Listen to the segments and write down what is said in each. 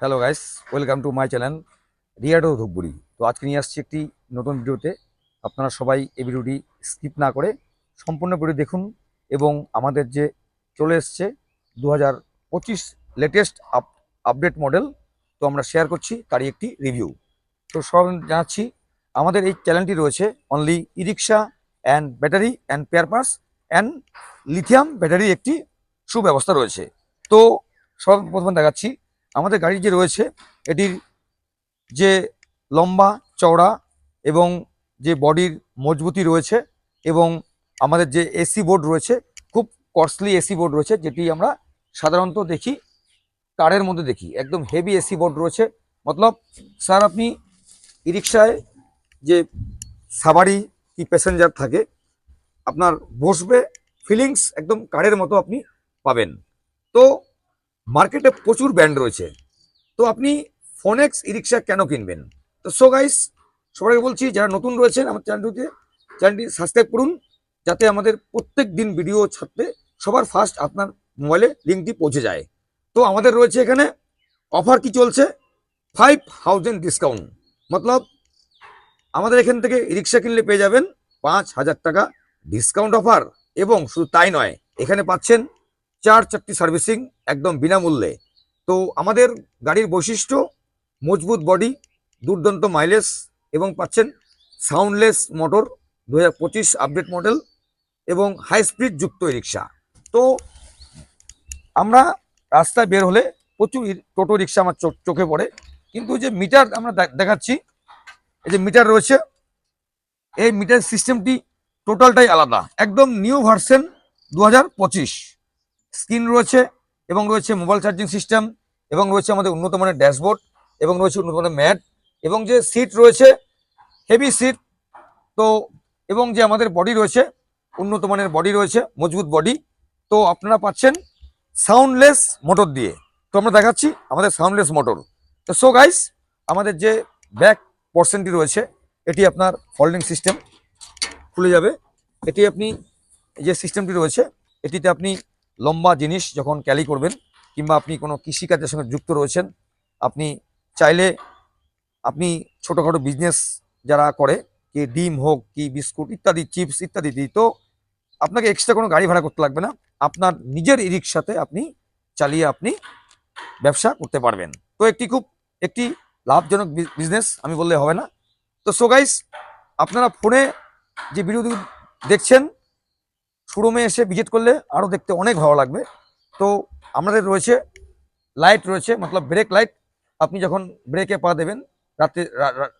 Hello guys welcome to my channel রিয়াডো Dhupguri তো আজকে নিয়ে আসছি একটি নতুন ভিডিওতে। আপনারা সবাই এই ভিডিওটি স্কিপ না করে সম্পূর্ণ ভিডিও দেখুন এবং আমাদের যে চলে এসছে দু হাজার পঁচিশ লেটেস্ট আপ আপডেট মডেল তো আমরা শেয়ার করছি তারই একটি রিভিউ তো সব জানাচ্ছি, আমাদের এই চ্যানেলটি রয়েছে only e rickshaw and battery and spare parts and lithium ব্যাটারির একটি সুব্যবস্থা রয়েছে। তো সব প্রথমে দেখাচ্ছি আমাদের গাড়ি যে রয়েছে, এটির যে লম্বা চওড়া এবং যে বডির মজবুতি রয়েছে এবং আমাদের যে এসি বোর্ড রয়েছে, খুব কস্টলি এসি বোর্ড রয়েছে, যেটি আমরা সাধারণত দেখি কারের মধ্যে দেখি। একদম হেভি এসি বোর্ড রয়েছে। মতলব, স্যার, আপনি ই রিক্সায় যে সাবারি কি প্যাসেঞ্জার থাকে, আপনার বসবে ফিলিংস একদম কারের মতো আপনি পাবেন। তো মার্কেটে প্রচুর ব্র্যান্ড রয়েছে। তো আপনি ফোনেক্স রিক্সা কেন কিনবেন? তো সো গাইস সবাইকে বলছি, যারা নতুন রয়েছেন আমার চ্যানেলটিতে, চ্যানেলটি সাবস্ক্রাইব করুন, যাতে আমাদের প্রত্যেক দিন ভিডিও ছাড়তে সবার ফার্স্ট আপনার মোবাইলে লিঙ্কটি পৌঁছে যায়। তো আমাদের রয়েছে এখানে অফার কি চলছে? ফাইভ থাউজেন্ড ডিসকাউন্ট মতলব আমাদের এখান থেকে রিক্সা কিনলে পেয়ে যাবেন পাঁচ হাজার টাকা ডিসকাউন্ট অফার এবং শুধু তাই নয়, এখানে পাচ্ছেন চার চারটি সার্ভিসিং একদম বিনামূল্যে। তো আমাদের গাড়ির বৈশিষ্ট্য, মজবুত বডি, দুর্দান্ত মাইলেজ এবং পাচ্ছেন সাউন্ডলেস মোটর দু হাজার পঁচিশ আপডেট মডেল এবং হাই স্পিড যুক্ত রিক্সা। তো আমরা রাস্তায় বের হলে প্রচুর টোটো রিক্সা আমার চোখ- পড়ে। কিন্তু যে মিটার আমরা দেখাচ্ছি, এই যে মিটার রয়েছে, এই মিটার সিস্টেমটি টোটালটাই আলাদা। একদম নিউ ভার্সন দু হাজার পঁচিশ। স্ক্রিন রয়েছে এবং রয়েছে মোবাইল চার্জিং সিস্টেম এবং রয়েছে আমাদের উন্নত মানের ড্যাশবোর্ড এবং রয়েছে উন্নত মানের ম্যাট এবং যে সিট রয়েছে হেভি সিট তো এবং যে আমাদের বডি রয়েছে, উন্নত মানের বডি রয়েছে, মজবুত বডি তো আপনারা পাচ্ছেন সাউন্ডলেস মোটর দিয়ে। তো আমরা দেখাচ্ছি আমাদের সাউন্ডলেস মোটর তো সো গাইস আমাদের যে ব্যাক পোর্শনটি রয়েছে, এটি আপনার ফোল্ডিং সিস্টেম খুলে যাবে। এটি আপনি যে সিস্টেমটি রয়েছে, এটিতে আপনি লম্বা জিনিস যখন ক্যালি করবেন কিংবা আপনি কোনো কৃষিকাজের সঙ্গে যুক্ত রয়েছেন, আপনি চাইলে আপনি ছোটোখাটো বিজনেস যারা করে, কি ডিম হোক, কি বিস্কুট ইত্যাদি, চিপস ইত্যাদি দিই, তো আপনাকে এক্সট্রা কোনো গাড়ি ভাড়া করতে লাগবে না। আপনার নিজের ই রিক্সাতে আপনি চালিয়ে আপনি ব্যবসা করতে পারবেন। তো একটি খুব, একটি লাভজনক বিজনেস আমি বললে হবে না। তো সো গাইস আপনারা ফোনে যে ভিডিও দেখছেন শোরুমে এসে ভিজিট করলে আরও দেখতে অনেক ভালো লাগবে। তো আমাদের রয়েছে লাইট রয়েছে, মতলব ব্রেক লাইট আপনি যখন ব্রেকে পা দেবেন, রাতে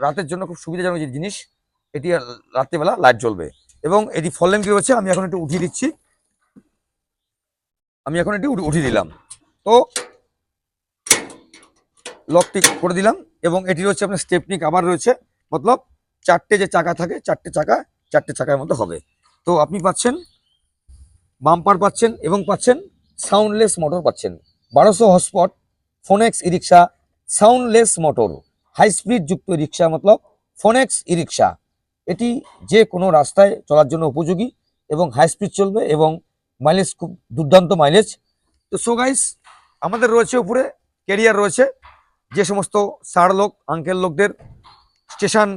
রাতের জন্য খুব সুবিধাজনক যে জিনিস, এটি রাত্রিবেলা লাইট জ্বলবে। এবং এটি ফল ল্যাম্পটি রয়েছে, আমি এখন একটু উঠিয়ে দিচ্ছি। আমি এখন এটি উঠি- উঠিয়ে দিলাম। তো লকটি করে দিলাম এবং এটি রয়েছে আপনার স্টেপনি কাভার রয়েছে। মতলব চারটে যে চাকা থাকে, চারটে চাকা, চারটে চাকার মতো হবে। তো আপনি পাচ্ছেন বাম্পার পাচ্ছেন এবং পাচ্ছেন সাউন্ডলেস মোটর পাচ্ছেন। বারোশো হসপট phonics e rickshaw soundless motor, high speed যুক্ত রিক্সা মতলব ফোনেক্স ই রিক্সা এটি যে কোনো রাস্তায় চলার জন্য উপযোগী এবং হাই স্পিড চলবে এবং মাইলেজ খুব দুর্দান্ত মাইলেজ। তো সো গাইস আমাদের রয়েছে উপরে কেরিয়ার রয়েছে। যে সমস্ত সার লোক, আঙ্কেল লোকদের স্টেশন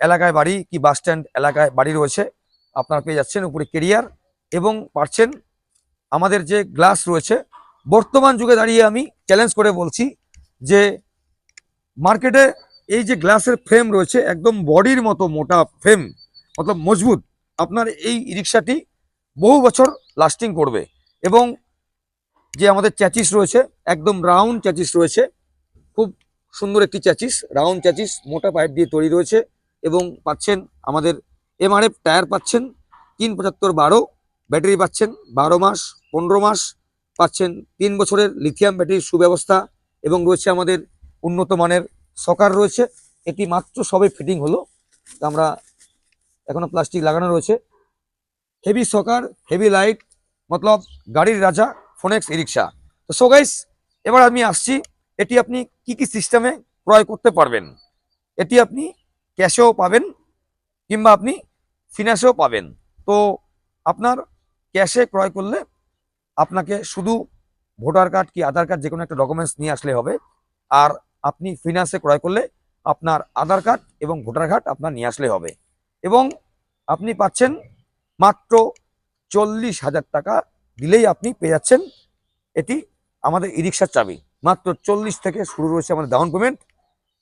এলাকায় বাড়ি কি বাস স্ট্যান্ড এলাকায় বাড়ি রয়েছে, আপনারা পেয়ে যাচ্ছেন উপরে কেরিয়ার এবং পারছেন আমাদের যে গ্লাস রয়েছে, বর্তমান যুগে দাঁড়িয়ে আমি চ্যালেঞ্জ করে বলছি যে মার্কেটে এই যে গ্লাসের ফ্রেম রয়েছে, একদম বডির মতো মোটা ফ্রেম মতলব মজবুত, আপনার এই রিক্সাটি বহু বছর লাস্টিং করবে। এবং যে আমাদের চ্যাচিস রয়েছে, একদম রাউন্ড চ্যাচিস রয়েছে, খুব সুন্দর একটি চ্যাচিস রাউন্ড চ্যাচিস মোটা পাইপ দিয়ে তৈরি রয়েছে এবং পাচ্ছেন আমাদের এমআরএফ টায়ার পাচ্ছেন তিন পঁচাত্তর বারো ব্যাটারি পাচ্ছেন বারো মাস, পনেরো মাস, পাচ্ছেন তিন বছরের লিথিয়াম ব্যাটারির সুব্যবস্থা এবং রয়েছে আমাদের উন্নত মানের সকার রয়েছে। এটি মাত্র সবে ফিটিং হলো। আমরা এখনও প্লাস্টিক লাগানো রয়েছে। হেভি সকার হেভি লাইট মতলব গাড়ির রাজা ফোনেক্স ই রিক্সা তো সো গাইস এবার আমি আসছি, এটি আপনি কি কি সিস্টেমে ক্রয় করতে পারবেন? এটি আপনি ক্যাশেও পাবেন কিংবা আপনি ফিনান্সেও পাবেন। তো আপনার ক্যাশে ক্রয় করলে আপনাকে শুধু ভোটার কার্ড কি আধার কার্ড যে কোনো একটা ডকুমেন্টস নিয়ে আসলে হবে। আর আপনি ফিনান্সে ক্রয় করলে আপনার আধার কার্ড এবং ভোটার কার্ড আপনার নিয়ে আসলে হবে। এবং আপনি পাচ্ছেন মাত্র চল্লিশ হাজার টাকা দিলেই আপনি পেয়ে যাচ্ছেন এটি আমাদের ই রিক্সার চাবি। মাত্র চল্লিশ থেকে শুরু রয়েছে আমাদের ডাউন পেমেন্ট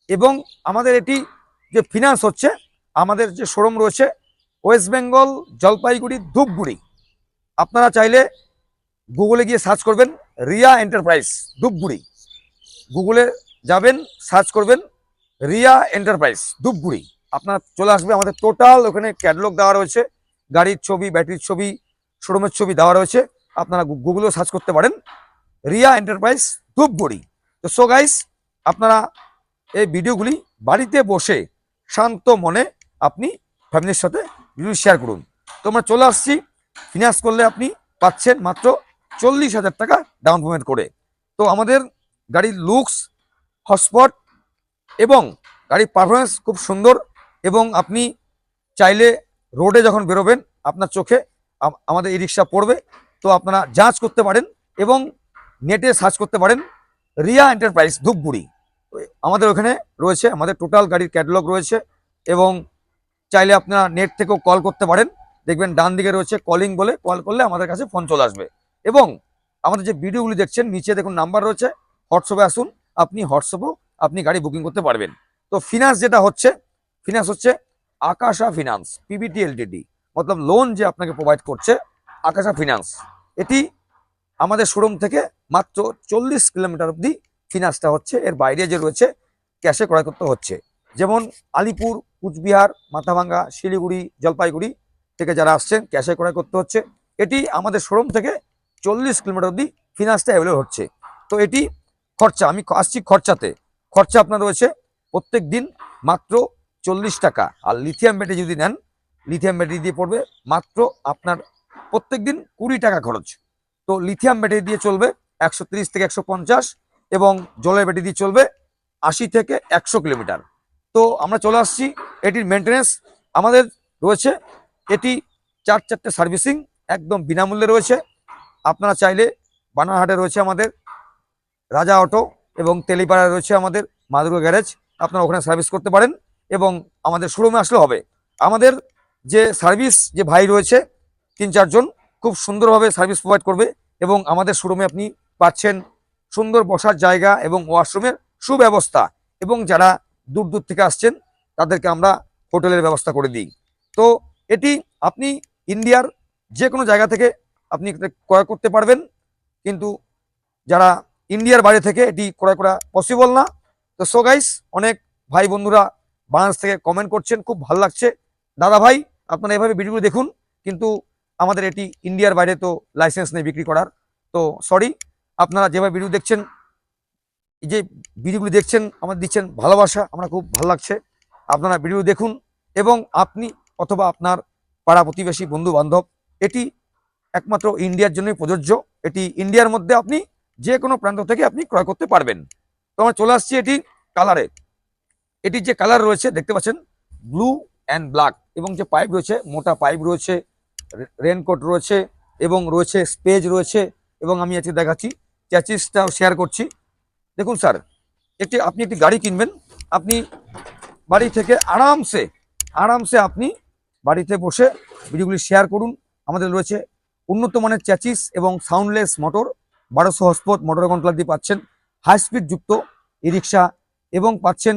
এবং আমাদের এটি যে ফিনান্স হচ্ছে, আমাদের যে শোরুম রয়েছে ওয়েস্ট বেঙ্গল জলপাইগুড়ি ধূপগুড়ি আপনারা চাইলে গুগলে গিয়ে সার্চ করবেন রিয়া এন্টারপ্রাইজ, ধূপগুড়ি। গুগলে যাবেন, সার্চ করবেন, রিয়া এন্টারপ্রাইজ, ধূপগুড়ি। আপনার চলে আসবে আমাদের টোটাল ওখানে ক্যাটালগ দেওয়া রয়েছে, গাড়ির ছবি, ব্যাটারির ছবি, শোরুমের ছবি দেওয়া রয়েছে, আপনারা গুগলেও সার্চ করতে পারেন, রিয়া এন্টারপ্রাইজ, ধূপগুড়ি। তো সো গাইস আপনারা এই ভিডিওগুলি বাড়িতে বসে শান্ত মনে আপনি ফ্যামিলির সাথে ভিডিও শেয়ার করুন। তো আমরা চলে আসছি ফিনান্স করলে আপনি পাচ্ছেন মাত্র চল্লিশ হাজার টাকা ডাউন পেমেন্ট করে। তো আমাদের গাড়ির লুকস হটস্পট এবং গাড়ির পারফরমেন্স খুব সুন্দর এবং আপনি চাইলে রোডে যখন বেরোবেন, আপনার চোখে আমাদের এই রিক্সা পড়বে। তো আপনারা যাঞ্চ করতে পারেন এবং নেটে সার্চ করতে পারেন রিয়া এন্টারপ্রাইজ ধূপগুড়ি। আমাদের ওখানে রয়েছে, আমাদের টোটাল গাড়ির ক্যাটালগ রয়েছে এবং চাইলে আপনারা নেট থেকেও কল করতে পারেন। দেখবেন ডান দিকে রয়েছে কলিং বলে কল করলে আমাদের কাছে ফোন চলে আসবে। এবং আমাদের যে ভিডিওগুলি দেখছেন, নিচে দেখুন নাম্বার রয়েছে, হোয়াটসঅ্যাপে আসুন, আপনি হোয়াটসঅ্যাপেও আপনি গাড়ি বুকিং করতে পারবেন। তো ফিনান্স যেটা হচ্ছে ফিনান্স হচ্ছে Akasha finance P V T L T D মতলব লোন যে আপনাকে প্রোভাইড করছে, আকাশা ফিনান্স এটি আমাদের শোরুম থেকে মাত্র চল্লিশ কিলোমিটার অবধি ফিনান্সটা হচ্ছে, এর বাইরে যে রয়েছে ক্যাশে ক্রয় করতে হচ্ছে। যেমন আলিপুর, কুচবিহার, মাথাভাঙ্গা, শিলিগুড়ি, জলপাইগুড়ি থেকে যারা আসছেন ক্যাশে ক্রয় করতে হচ্ছে, এটি আমাদের শোরুম থেকে চল্লিশ কিলোমিটার অবধি ফিনান্সটা অ্যাভেলেবল হচ্ছে। তো এটি খরচা, আমি আসছি খরচাতে। খরচা আপনার রয়েছে প্রত্যেক দিন মাত্র চল্লিশ টাকা। আর লিথিয়াম ব্যাটারি যদি নেন লিথিয়াম ব্যাটারি দিয়ে পড়বে মাত্র আপনার প্রত্যেক দিন কুড়ি টাকা খরচ। তো লিথিয়াম ব্যাটারি দিয়ে চলবে একশো থেকে একশো পঞ্চাশ এবং জলের ব্যাটারি দিয়ে চলবে আশি থেকে একশো কিলোমিটার। তো আমরা চলে আসছি, এটির মেনটেনেন্স আমাদের রয়েছে এটি চার চারটে সার্ভিসিং একদম বিনামূল্যে রয়েছে। আপনারা চাইলে বানারহাটে রয়েছে আমাদের, রাজা অটো এবং তেলিপাড়ায় রয়েছে আমাদের মাদুর্গা গ্যারেজ। আপনারা ওখানে সার্ভিস করতে পারেন এবং আমাদের শোরুমে আসলে হবে। আমাদের যে সার্ভিস, যে ভাই রয়েছে, তিন চারজন খুব সুন্দরভাবে সার্ভিস প্রোভাইড করবে এবং আমাদের শোরুমে আপনি পাচ্ছেন সুন্দর বসার জায়গা এবং ওয়াশরুমের সুব্যবস্থা এবং যারা দূর দূর থেকে আসছেন, তাদেরকে আমরা হোটেলের ব্যবস্থা করে দিই। তো এটি আপনি ইন্ডিয়ার যে কোনো জায়গা থেকে আপনি ক্রয় করতে পারবেন। কিন্তু যারা ইন্ডিয়ার বাইরে থেকে এটি ক্রয় করা পসিবল না, তো সো গাইস অনেক ভাই বন্ধুরা বাংলাদেশ থেকে কমেন্ট করছেন, খুব ভালো লাগছে। দাদা ভাই, আপনারা এভাবে ভিডিওগুলো দেখুন, কিন্তু আমাদের এটি ইন্ডিয়ার বাইরে তো লাইসেন্স নেই বিক্রি করার। তো সরি আপনারা যেভাবে ভিডিও দেখছেন যে ভিডিওগুলি দেখছেন, আমাদের দিচ্ছেন ভালোবাসা, আমরা খুব ভালো লাগছে। আপনারা ভিডিও দেখুন এবং আপনি অথবা আপনার পাড়া প্রতিবেশী বন্ধু বান্ধব এটি একমাত্র ইন্ডিয়ার জন্যই প্রযোজ্য। এটি ইন্ডিয়ার মধ্যে আপনি যে কোনো প্রান্ত থেকে আপনি ক্রয় করতে পারবেন। তো আমরা চলে আসছি এটি কালারে। এটির যে কালার রয়েছে, দেখতে পাচ্ছেন, ব্লু অ্যান্ড ব্ল্যাক এবং যে পাইপ রয়েছে, মোটা পাইপ রয়েছে রেনকোট রয়েছে এবং রয়েছে স্পেজ রয়েছে এবং আমি আজকে দেখাচ্ছি, চ্যাচিসটাও শেয়ার করছি। দেখুন স্যার একটি আপনি একটি গাড়ি কিনবেন। আপনি বাড়ি থেকে আরামসে আরামসে আপনি বাড়িতে বসে ভিডিওগুলি শেয়ার করুন। আমাদের রয়েছে উন্নত মানের চ্যাচিস এবং সাউন্ডলেস মোটর বারোশো হসপত মোটর কন্ট্রোলার দিয়ে পাচ্ছেন। হাই স্পিড যুক্ত ই রিক্সা এবং পাচ্ছেন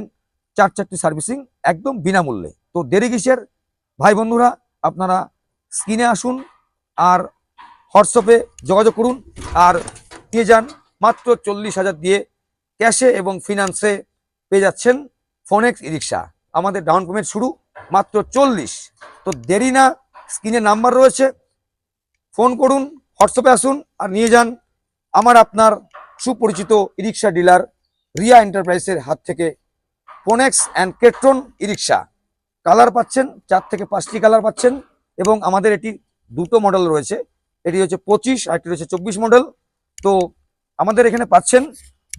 চার চারটি সার্ভিসিং একদম বিনামূল্যে। তো দেরি কিসের? ভাই বন্ধুরা, আপনারা স্ক্রিনে আসুন আর হোয়াটসঅ্যাপে যোগাযোগ করুন আর নিয়ে যান মাত্র চল্লিশ হাজার দিয়ে ক্যাশে এবং ফিনান্সে পেয়ে যাচ্ছেন ফোনেক্স ই রিক্সা আমাদের ডাউন পেমেন্ট শুরু মাত্র চল্লিশ। তো দেরি না, স্ক্রিনে নাম্বার রয়েছে। ফোন করুন, হোয়াটসঅ্যাপে আসুন আর নিয়ে যান আমার আপনার সুপরিচিত ই রিক্সা ডিলার রিয়া এন্টারপ্রাইজের হাত থেকে Phoenix and Ketron e rickshaw colour পাচ্ছেন, চার থেকে পাঁচটি কালার পাচ্ছেন এবং আমাদের এটি দুটো মডেল রয়েছে। এটি হচ্ছে পঁচিশ আর একটি রয়েছে চব্বিশ মডেল। তো আমাদের এখানে পাচ্ছেন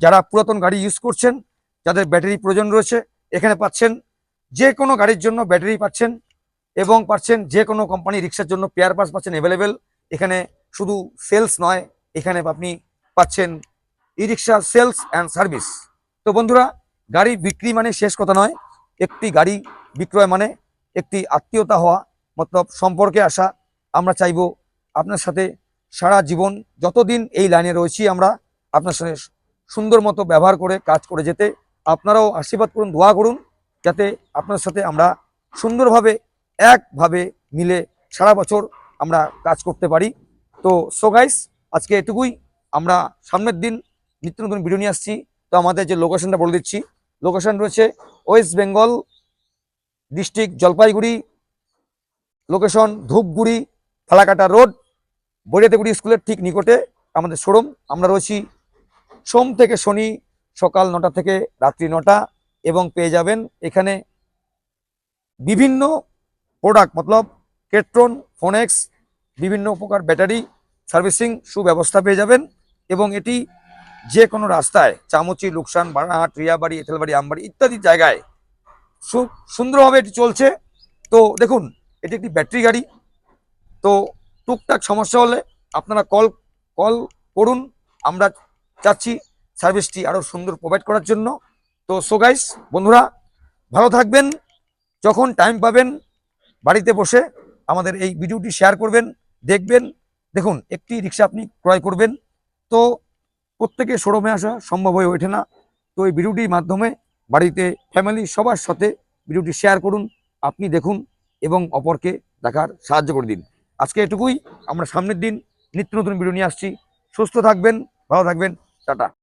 যারা পুরাতন গাড়ি ইউজ করছেন, যাদের ব্যাটারি প্রয়োজন রয়েছে, এখানে পাচ্ছেন যে কোনো গাড়ির জন্য ব্যাটারি পাচ্ছেন এবং পাচ্ছেন যে কোনো কোম্পানি রিক্সার জন্য পেয়ার পাস পাচ্ছেন অ্যাভেলেবেল এখানে শুধু সেলস নয়, এখানে আপনি পাচ্ছেন e rickshaw sales and service তো বন্ধুরা, গাড়ি বিক্রি মানে শেষ কথা নয়, একটি গাড়ি বিক্রয় মানে একটি আত্মীয়তা হওয়া, মতলব সম্পর্কে আসা। আমরা চাইব আপনার সাথে সারা জীবন যতদিন এই লাইনে রয়েছি আমরা আপনার সাথে সুন্দর মতো ব্যবহার করে কাজ করে যেতে, আপনারাও আশীর্বাদ করুন, দোয়া করুন, যাতে আপনার সাথে আমরা সুন্দরভাবে একভাবে মিলে সারা বছর আমরা কাজ করতে পারি। তো সো গাইস আজকে এটুকুই। আমরা সামনের দিন নিত্য নতুন ভিডিও নিয়ে আসছি। তো, আমাদের যে লোকেশনটা বলে দিচ্ছি। লোকেশন রয়েছে West Bengal district Jalpaiguri. Location Dhupguri, Falakata road. Bairatiguri স্কুলের ঠিক নিকটে আমাদের শোরুম আমরা রয়েছি সোম থেকে শনি সকাল নটা থেকে রাত্রি নটা এবং পেয়ে যাবেন এখানে বিভিন্ন প্রোডাক্ট মতলব কেট্রন ফোনেক্স বিভিন্ন প্রকার ব্যাটারি সার্ভিসিং সুব্যবস্থা পেয়ে যাবেন এবং এটি যে কোনো রাস্তায়, চামচি, লুকসান, বারাহাট, রিয়াবাড়ি এঁথেলবাড়ি আমবাড়ি ইত্যাদি জায়গায় সুন্দরভাবে এটি চলছে। তো দেখুন, এটি একটি ব্যাটারি গাড়ি। তো টুকটাক সমস্যা হলে আপনারা কল কল করুন। আমরা চাচ্ছি সার্ভিসটি আরও সুন্দর প্রোভাইড করার জন্য। তো সো গাইস বন্ধুরা, ভালো থাকবেন। যখন টাইম পাবেন বাড়িতে বসে আমাদের এই ভিডিওটি শেয়ার করবেন, দেখবেন। দেখুন, একটি রিক্সা আপনি ক্রয় করবেন। তো প্রত্যেকে শোরুমে আসা সম্ভব হয়ে ওঠে না। তো এই ভিডিওটির মাধ্যমে বাড়িতে ফ্যামিলি সবার সাথে ভিডিওটি শেয়ার করুন, আপনি দেখুন এবং অপরকে দেখার সাহায্য করে দিন। আজকে এটুকুই, আমরা সামনের দিন নিত্য নতুন ভিডিও নিয়ে আসছি। সুস্থ থাকবেন, ভালো থাকবেন, টাটা।